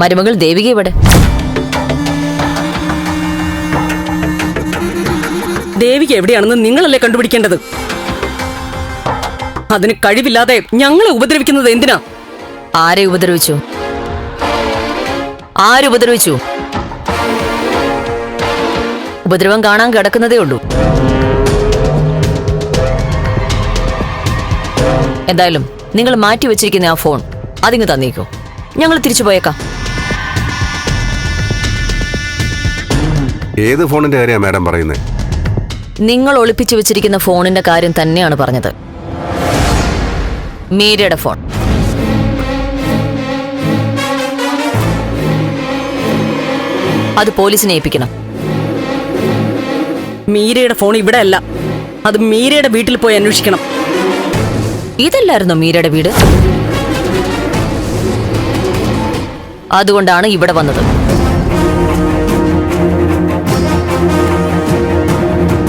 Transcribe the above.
മരുമകൾ ദേവിക ഇവിടെ. ദേവിക എവിടെയാണെന്ന് നിങ്ങളല്ലേ കണ്ടുപിടിക്കേണ്ടത്? അതിന് കഴിവില്ലാതെ ഞങ്ങളെ ഉപദ്രവിക്കുന്നത് എന്തിനാ? ആരെ ഉപദ്രവിച്ചു? ആരുപദ്രവിച്ചു ഉപദ്രവം കാണാൻ കിടക്കുന്നതേ ഉള്ളൂ. എന്തായാലും നിങ്ങൾ മാറ്റി വെച്ചിരിക്കുന്ന ആ ഫോൺ അതിങ്ങ് തന്നേക്കോ. ഞങ്ങൾ തിരിച്ചു പോയേക്കാം. ഏത് ഫോണിന്റെ കാര്യമാണ് മാഡം പറയുന്നത് നിങ്ങൾ ഒളിപ്പിച്ചു വെച്ചിരിക്കുന്ന ഫോണിന്റെ കാര്യം തന്നെയാണ് പറഞ്ഞത്. മീരയുടെ ഫോൺ. അത് പോലീസിനെ ഏൽപ്പിക്കണം. മീരയുടെ ഫോൺ ഇവിടെ അല്ല അത് മീരയുടെ വീട്ടിൽ പോയി അന്വേഷിക്കണം. ഇതല്ലായിരുന്നോ മീരയുടെ വീട്? അതുകൊണ്ടാണ് ഇവിടെ വന്നത്.